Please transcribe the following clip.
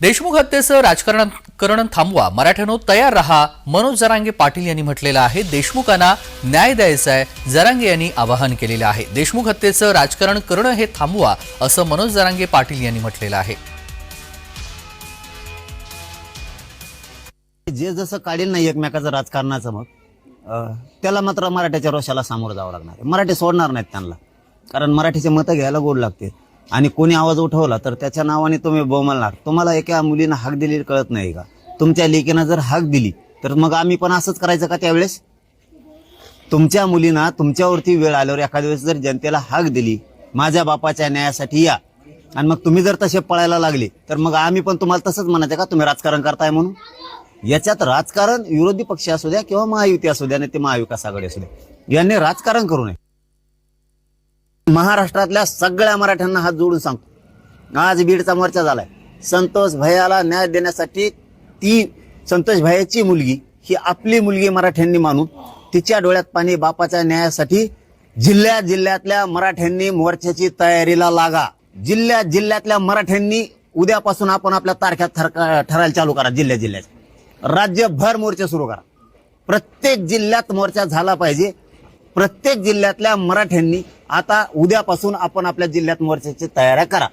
देशमुख हत्येचं राजकारण करण थांबवा. मराठ्यानो तयार रहा. मनोज जरांगे पाटील यांनी म्हटलेलं आहे देशमुखांना न्याय द्यायचा आहे जरांगे यांनी आवाहन केलेलं आहे. देशमुख हत्येचं राजकारण करणं हे थांबवा असं मनोज जरांगे पाटील यांनी म्हटलेलं आहे. जे जसं काढेल नाही एकमेकाचं राजकारणाचं मग अं, त्याला मात्र मराठ्याच्या रोषाला सामोरं जावं लागणार मराठी सोडणार नाहीत त्यांना. कारण मराठीचे मतं घ्यायला गोड लागते. आणि कोणी आवाज उठवला तर त्याच्या नावाने तुम्ही बोमलणार तुम्हाला एका मुलीनं हाक दिली कळत नाही का? तुमच्या लेकीनं जर हाक दिली तर मग आम्ही पण असंच करायचं का त्यावेळेस? तुमच्या मुलींना तुमच्यावरती वेळ आल्यावर एखाद्या वेळेस जर जनतेला हाक दिली माझ्या बापाच्या न्यायासाठी या. आणि मग तुम्ही जर तसे पळायला लागले तर मग आम्ही पण तुम्हाला तसंच म्हणायचं का? तुम्ही राजकारण करताय म्हणून? याच्यात राजकारण विरोधी पक्ष असू द्या किंवा महायुती असू द्या नाही ते महाविकास आघाडी असू द्या यांनी राजकारण करू नये. महाराष्ट्रातल्या सगळ्या मराठ्यांना हात जोडून सांगतो. आज बीडचा मोर्चा झालाय. संतोष भैयाला न्याय देण्यासाठी ती संतोष भैयाची मुलगी ही आपली मुलगी मराठ्यांनी मानून तिच्या डोळ्यात पाणी बापाच्या न्यायासाठी जिल्ह्या जिल्ह्यातल्या मराठ्यांनी मोर्चाची तयारीला लागा. जिल्ह्या जिल्ह्यातल्या मराठ्यांनी उद्यापासून आपण आपल्या तारख्या ठरायला चालू करा जिल्ह्या जिल्ह्यात राज्यभर मोर्चे सुरू करा. प्रत्येक जिल्ह्यात मोर्चा झाला पाहिजे. प्रत्येक जिल्ह्यातल्या मराठ्यांनी आता उद्यापासून आपण आपल्या जिल्ह्यात मोर्चाची तयाऱ्या करा.